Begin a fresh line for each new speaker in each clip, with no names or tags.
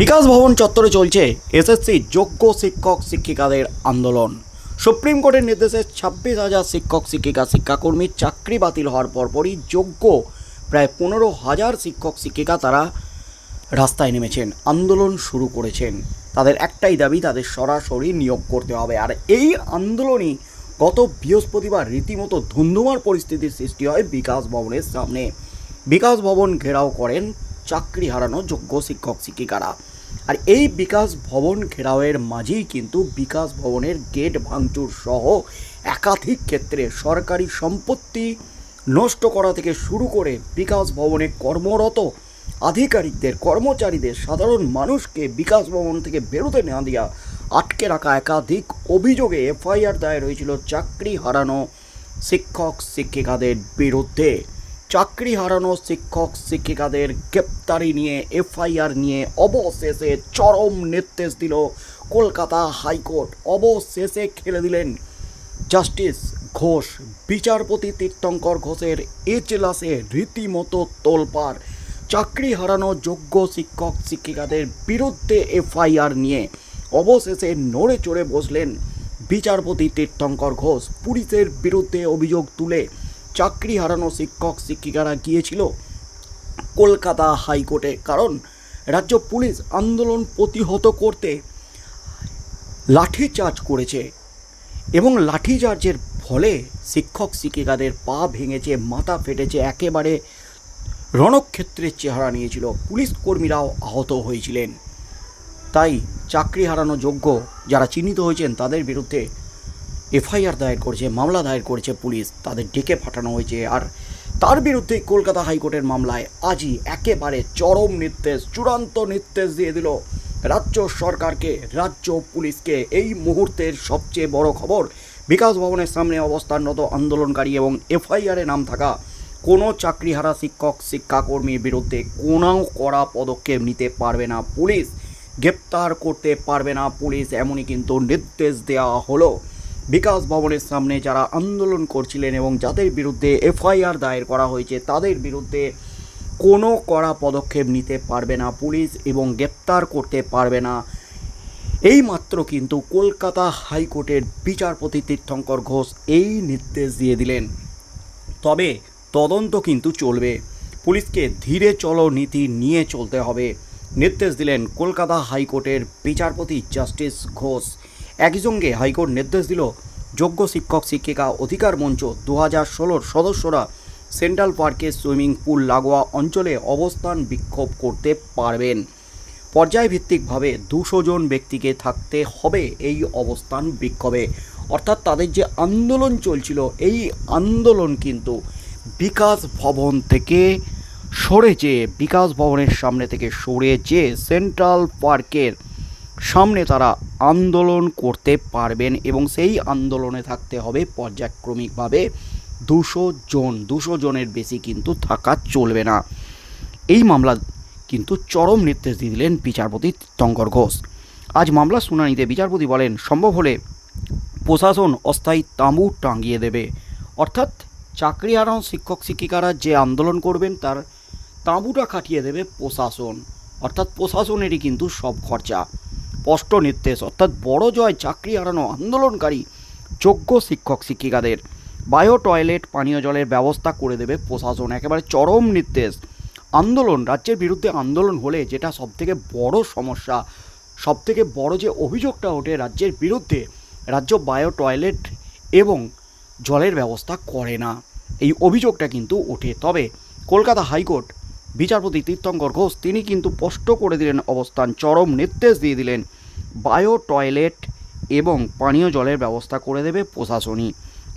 বিকাশ ভবন চত্বরে চলছে এসএসসি যোগ্য শিক্ষক শিক্ষিকাদের আন্দোলন। সুপ্রিম কোর্টের নির্দেশে ছাব্বিশ হাজার শিক্ষক, শিক্ষিকা শিক্ষাকর্মীর চাকরি বাতিল হওয়ার পরপরই যোগ্য প্রায় পনেরো হাজার শিক্ষক, শিক্ষিকা তারা রাস্তায় নেমেছেন, আন্দোলন শুরু করেছেন। তাদের একটাই দাবি, তাদের সরাসরি নিয়োগ করতে হবে। আর এই আন্দোলনই গত বৃহস্পতিবার রীতিমতো ধুন্ধুমার পরিস্থিতির সৃষ্টি হয় বিকাশ ভবনের সামনে। বিকাশ ভবন ঘেরাও করেন চাকরি হারানো যোগ্য শিক্ষক, শিক্ষিকারা। আর এই বিকাশ ভবন ঘেরাওয়ের মাঝেই কিন্তু বিকাশ ভবনের গেট ভাঙচুর সহ একাধিক ক্ষেত্রে সরকারি সম্পত্তি নষ্ট করা থেকে শুরু করে বিকাশ ভবনে কর্মরত আধিকারিকদের, কর্মচারীদের, সাধারণ মানুষকে বিকাশ ভবন থেকে বেরোতে না দেওয়া আটকে রাখা একাধিক অভিযোগে এফআইআর দায়ের হয়েছিল চাকরি হারানো শিক্ষক, শিক্ষিকাদের বিরুদ্ধে। চাকরি হারানো শিক্ষক, শিক্ষিকাদের গ্রেপ্তারি নিয়ে, এফআইআর নিয়ে অবশেষে চরম নির্দেশ দিল কলকাতা হাইকোর্ট। অবশেষে খেলে দিলেন জাস্টিস ঘোষ। বিচারপতি তীর্থঙ্কর ঘোষের এজলাসে রীতিমতো তোলপাড়। চাকরি হারানো যোগ্য শিক্ষক, শিক্ষিকাদের বিরুদ্ধে এফআইআর নিয়ে অবশেষে নড়ে চড়ে বসলেন বিচারপতি তীর্থঙ্কর ঘোষ। পুলিশের বিরুদ্ধে অভিযোগ তুলে চাকরি হারানো শিক্ষক, শিক্ষিকারা গিয়েছিল কলকাতা হাইকোর্টে। কারণ রাজ্য পুলিশ আন্দোলন প্রতিহত করতে লাঠিচার্জ করেছে এবং লাঠিচার্জের ফলে শিক্ষক, শিক্ষিকাদের পা ভেঙেছে, মাথা ফেটেছে, একেবারে রণক্ষেত্রের চেহারা নিয়েছিল। পুলিশ কর্মীরাও আহত হয়েছিলেন। তাই চাকরি হারানো যোগ্য যারা চিহ্নিত হয়েছেন তাদের বিরুদ্ধে এফআইআর দায়ের করেছে, মামলা দায়ের করেছে পুলিশ, তাদের ডেকে পাঠানো হয়েছে। আর তার বিরুদ্ধে কলকাতা হাইকোর্টের মামলায় আজই একেবারে চরম নির্দেশ, চূড়ান্ত নির্দেশ দিয়ে দিল রাজ্য সরকারকে, রাজ্য পুলিশকে। এই মুহূর্তের সবচেয়ে বড় খবর, বিকাশ ভবনের সামনে অবস্থানরত আন্দোলনকারী এবং এফআইআরে নাম থাকা কোনো চাকরিহারা শিক্ষক, শিক্ষাকর্মীর বিরুদ্ধে কোনো কড়া পদক্ষেপ নিতে পারবে না পুলিশ, গ্রেপ্তার করতে পারবে না পুলিশ, এমনই কিন্তু নির্দেশ দেওয়া হলো। বিকাশ ভবনের সামনে যারা আন্দোলন করছিলেন এবং যাদের বিরুদ্ধে এফআইআর দায়ের করা হয়েছে, তাদের বিরুদ্ধে কোনো কড়া পদক্ষেপ নিতে পারবে না পুলিশ এবং গ্রেপ্তার করতে পারবে না। এই মাত্র কিন্তু কলকাতা হাইকোর্টের বিচারপতি তীর্থঙ্কর ঘোষ এই নির্দেশ দিয়ে দিলেন। তবে তদন্ত কিন্তু চলবে। পুলিশকে ধীরে চলো নীতি নিয়ে চলতে হবে। নির্দেশ দিলেন কলকাতা হাইকোর্টের বিচারপতি জাস্টিস ঘোষ। একই সঙ্গে হাইকোর্ট নির্দেশ দিল, যোগ্য শিক্ষক, শিক্ষিকা অধিকার মঞ্চ দু হাজার ষোলোর সদস্যরা সেন্ট্রাল পার্কের সুইমিং পুল লাগোয়া অঞ্চলে অবস্থান বিক্ষোভ করতে পারবেন। পর্যায়ভিত্তিকভাবে দুশো জন ব্যক্তিকে থাকতে হবে এই অবস্থান বিক্ষোভে। অর্থাৎ তাদের যে আন্দোলন চলছিল, এই আন্দোলন কিন্তু বিকাশ ভবন থেকে সরে যেয়ে, বিকাশ ভবনের সামনে থেকে সরে যেয়ে সেন্ট্রাল পার্কের সামনে তারা আন্দোলন করতে পারবেন এবং সেই আন্দোলনে থাকতে হবে পর্যায়ক্রমিকভাবে। দুশো জন, দুশো জনের বেশি কিন্তু থাকা চলবে না। এই মামলা কিন্তু চরম নির্দেশ দিয়ে দিলেন বিচারপতি তঙ্কর ঘোষ। আজ মামলা শুনানিতে বিচারপতি বলেন, সম্ভব হলে প্রশাসন অস্থায়ী তাঁবু টাঙিয়ে দেবে। অর্থাৎ চাকরি হারানো শিক্ষক শিক্ষিকারা যে আন্দোলন করবেন, তার তাঁবুটা খাটিয়ে দেবে প্রশাসন। অর্থাৎ প্রশাসনেরই কিন্তু সব খরচা। স্পষ্ট নির্দেশ অর্থাৎ বড় জয়, চাকরি হারানো, আন্দোলনকারী, যোগ্য শিক্ষক, শিক্ষিকাদের। বায়ো টয়লেট, পানীয় জলের ব্যবস্থা করে দেবে প্রশাসন। একেবারে চরম নির্দেশ। আন্দোলন, রাজ্যের বিরুদ্ধে আন্দোলন হলে যেটা সবথেকে বড় সমস্যা, সবথেকে বড় যে অভিযোগটা ওঠে রাজ্যের বিরুদ্ধে, রাজ্য বায়ো টয়লেট এবং জলের ব্যবস্থা করে না। এই অভিযোগটা কিন্তু ওঠে। তবে কলকাতা হাইকোর্ট বিচারপতি তীর্থঙ্কর ঘোষ, তিনি কিন্তু স্পষ্ট করে দিলেন অবস্থান, চরম নির্দেশ দিয়ে দিলেন। বায়ো টয়লেট এবং পানীয় জলের ব্যবস্থা করে দেবে প্রশাসনই।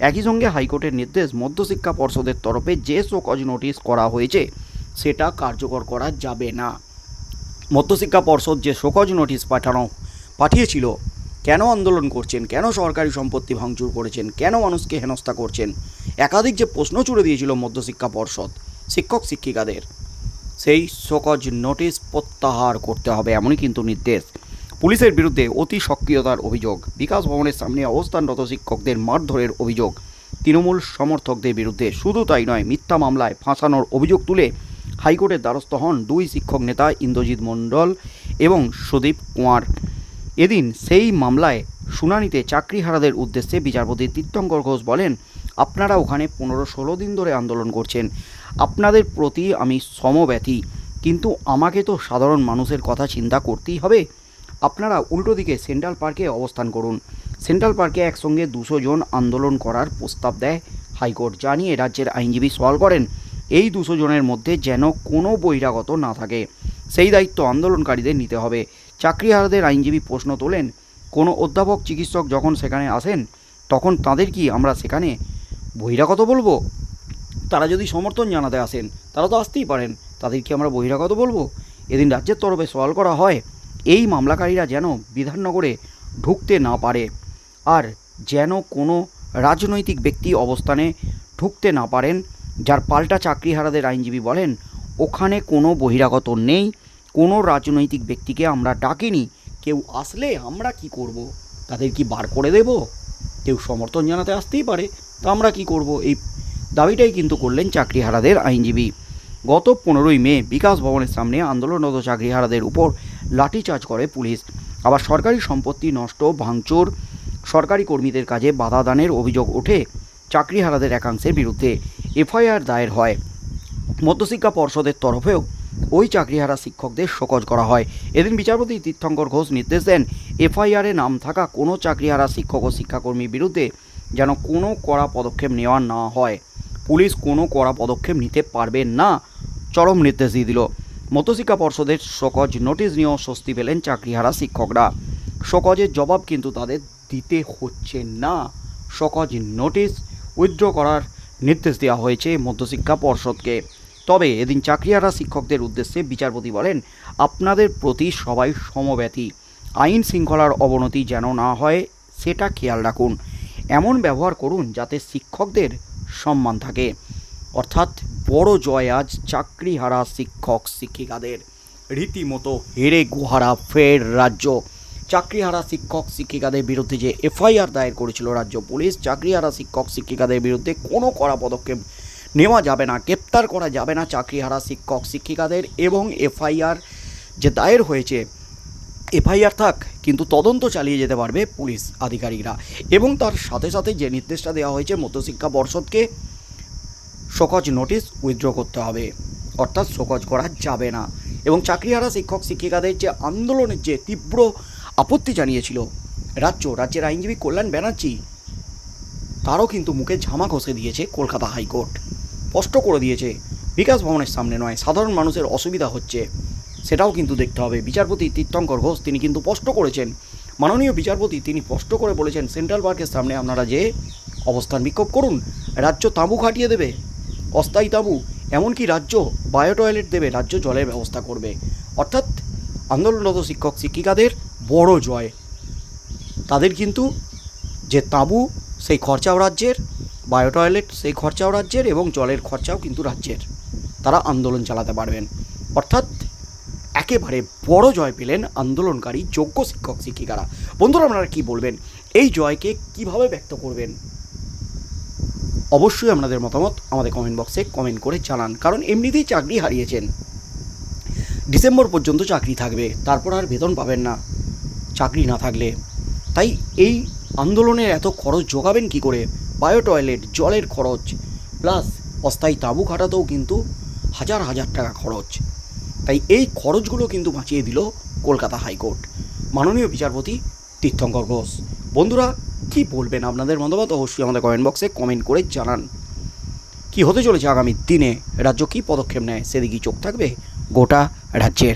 একই সঙ্গে হাইকোর্টের নির্দেশ মধ্যশিক্ষা পর্ষদের তরফে যে শোকজ নোটিশ করা হয়েছে, সেটা কার্যকর করা যাবে না। মধ্যশিক্ষা পর্ষদ যে শোকজ নোটিশ পাঠানো, পাঠিয়েছিল, কেন আন্দোলন করছেন, কেন সরকারি সম্পত্তি ভাঙচুর করেছেন, কেন মানুষকে হেনস্থা করছেন, একাধিক যে প্রশ্ন চুড়ে দিয়েছিল মধ্যশিক্ষা পর্ষদ শিক্ষক শিক্ষিকাদের সেই শোকজ নোটিশ প্রত্যাহার করতে হবে, এমনই কিন্তু নির্দেশ। পুলিশের বিরুদ্ধে অতি সক্রিয়তার অভিযোগ, বিকাশ ভবনের সামনে অবস্থানরত শিক্ষকদের মারধরের অভিযোগ। তৃণমূল সমর্থকদের বিরুদ্ধে শুধু তাই নয়, মিথ্যা মামলায় ফাঁসানোর অভিযোগ তুলে হাইকোর্টের দ্বারস্থ হন দুই শিক্ষক নেতা ইন্দ্রজিৎ মণ্ডল এবং সুদীপ কুমার। এদিন সেই মামলায় শুনানিতে চাকরিহারাদের উদ্দেশ্যে বিচারপতি তীর্থঙ্কর ঘোষ বলেন, আপনারা ওখানে পনেরো ষোলো দিন ধরে আন্দোলন করছেন। আপনাদের প্রতি আমি সমব্যথী, কিন্তু আমাকে তো সাধারণ মানুষের কথা চিন্তা করতেই হবে। আপনারা উল্টো দিকে সেন্ট্রাল পার্কে অবস্থান করুন। সেন্ট্রাল পার্কে একসঙ্গে দুশো জন আন্দোলন করার প্রস্তাব দেয় হাইকোর্ট, জানিয়ে রাজ্যের আইনজীবী সওয়াল করেন, এই দুশো জনের মধ্যে যেন কোনো বহিরাগত না থাকে। সেই দায়িত্ব আন্দোলনকারীদের নিতে হবে। চাকরিহারাদের আইনজীবী প্রশ্ন তোলেন, কোনো অধ্যাপক, চিকিৎসক যখন সেখানে আসেন, তখন তাদের কি আমরা সেখানে বহিরাগত বলব? তারা যদি সমর্থন জানাতে আসেন, তারা তো আসতেই পারেন। তাদেরকে আমরা বহিরাগত বলব। এদিন রাজ্যের তরফে সওয়াল করা হয়, এই মামলাকারীরা যেন বিধাননগরে ঢুকতে না পারে আর যেন কোনো রাজনৈতিক ব্যক্তি অবস্থানে ঢুকতে না পারেন, যার পাল্টা চাকরিহারাদের আইনজীবী বলেন, ওখানে কোনো বহিরাগত নেই, কোনো রাজনৈতিক ব্যক্তিকে আমরা ডাকিনি। কেউ আসলে আমরা কি করব? তাদের কি বার করে দেব? কেউ সমর্থন জানাতে আসতেই পারে, তা আমরা কি করব? এই দাবিটাই কিন্তু করলেন চাকরিহারাদের আইনজীবী। গত পনেরোই মে বিকাশ ভবনের সামনে আন্দোলনরত চাকরিহারাদের উপর লাঠিচার্জ করে পুলিশ। আবার সরকারি সম্পত্তি নষ্ট, ভাঙচুর, সরকারি কর্মীদের কাজে বাধা দানের অভিযোগ ওঠে চাকরিহারাদের একাংশের বিরুদ্ধে। এফআইআর দায়ের হয়। মধ্যশিক্ষা পর্ষদের তরফেও ওই চাকরিহারা শিক্ষকদের শোকজ করা হয়। এদিন বিচারপতি তীর্থঙ্কর ঘোষ নির্দেশ দেন, এফআইআরে নাম থাকা কোনো চাকরিহারা শিক্ষক ও শিক্ষাকর্মীর বিরুদ্ধে যেন কোনো কড়া পদক্ষেপ নেওয়া না হয়। পুলিশ কোনো কড়া পদক্ষেপ নিতে পারবে না, চরম নির্দেশ দিয়ে দিল। মধ্যশিক্ষা পর্ষদের সকজ নোটিশ নিয়েও স্বস্তি পেলেন চাকরিহারা শিক্ষকরা। সকজের জবাব কিন্তু তাদের দিতে হচ্ছে না। সকজ নোটিশ উইথড্র করার নির্দেশ দেওয়া হয়েছে মধ্যশিক্ষা পর্ষদকে। তবে এদিন চাকরিহারা শিক্ষকদের উদ্দেশ্যে বিচারপতি বলেন, আপনাদের প্রতি সবাই সমব্যথী। আইন শৃঙ্খলার অবনতি যেন না হয়, সেটা খেয়াল রাখুন। এমন ব্যবহার করুন যাতে শিক্ষকদের সম্মান থাকে। অর্থাৎ বড় জয় আজ চাকরিহারা শিক্ষক, শিক্ষিকাদের। রীতিমতো হেরে গুহারা ফের রাজ্য। চাকরিহারা শিক্ষক, শিক্ষিকাদের বিরুদ্ধে যে এফআইআর দায়ের করেছিল রাজ্য পুলিশ, চাকরিহারা শিক্ষক, শিক্ষিকাদের বিরুদ্ধে কোনো কড়া পদক্ষেপ নেওয়া যাবে না, গ্রেপ্তার করা যাবে না চাকরিহারা শিক্ষক, শিক্ষিকাদের এবং এফআইআর যে দায়ের হয়েছে। এফআইআর থাক, কিন্তু তদন্ত চালিয়ে যেতে পারবে পুলিশ আধিকারিকরা। এবং তার সাথে সাথে যে নির্দেশটা দেওয়া হয়েছে, মধ্যশিক্ষা পর্ষদকে শোকজ নোটিশ উইথড্র করতে হবে। অর্থাৎ শোকজ করা যাবে না। এবং চাকরিহারা শিক্ষক, শিক্ষিকাদের যে আন্দোলনের যে তীব্র আপত্তি জানিয়েছিল, রাজ্য, রাজ্যের আইনজীবী কল্যাণ ব্যানার্জি, তারও কিন্তু মুখে ঝামা ঘষে দিয়েছে কলকাতা হাইকোর্ট। স্পষ্ট করে দিয়েছে, বিকাশ ভবনের সামনে নয়, সাধারণ মানুষের অসুবিধা হচ্ছে। সেটাও কিন্তু দেখতে হবে। বিচারপতি তীর্থঙ্কর ঘোষ তিনি কিন্তু স্পষ্ট করেছেন। মাননীয় বিচারপতি তিনি স্পষ্ট করে বলেছেন, সেন্ট্রাল পার্কের সামনে আপনারা যে অবস্থান বিক্ষোভ করুন, রাজ্য তাঁবু খাটিয়ে দেবে। অস্থায়ী তাঁবু, এমনকি রাজ্য বায়ো টয়লেট দেবে, রাজ্য জলের ব্যবস্থা করবে। অর্থাৎ আন্দোলনরত শিক্ষক, শিক্ষিকাদের বড় জয়। তাদের কিন্তু যে তাঁবু, সেই খরচাও রাজ্যের বায়ো টয়লেট সেই খরচাও রাজ্যের এবং জলের খরচাও কিন্তু রাজ্যের। তারা আন্দোলন চালাতে পারবেন। অর্থাৎ একেবারে বড় জয় পেলেন আন্দোলনকারী যোগ্য শিক্ষক শিক্ষিকারা। বন্ধুরা, আপনারা কি বলবেন? এই জয়কে কীভাবে ব্যক্ত করবেন? অবশ্যই আপনাদের মতামত আমাদের কমেন্ট বক্সে কমেন্ট করে জানান, কারণ এমনিতেই চাকরি হারিয়েছেন। ডিসেম্বর পর্যন্ত চাকরি থাকবে, তারপর আর বেতন পাবেন না, চাকরি না থাকলে। তাই এই আন্দোলনের এত খরচ যোগাবেন কি করে? বায়ো টয়লেট জলের খরচ, প্লাস অস্থায়ী তাঁবু খাটাতেও কিন্তু হাজার হাজার টাকা খরচ। তাই এই খরচগুলো কিন্তু বাঁচিয়ে দিল কলকাতা হাইকোর্ট। মাননীয় বিচারপতি তীর্থঙ্কর ঘোষ। বন্ধুরা, কি বলবেন আপনাদের মতামত? অবশ্যই আমাদের কমেন্ট বক্সে কমেন্ট করে জানান। কি হতে চলেছে আগামী দিনে? রাজ্য কী পদক্ষেপ নেয়? সেদিকেই চোখ থাকবে গোটা রাজ্যের।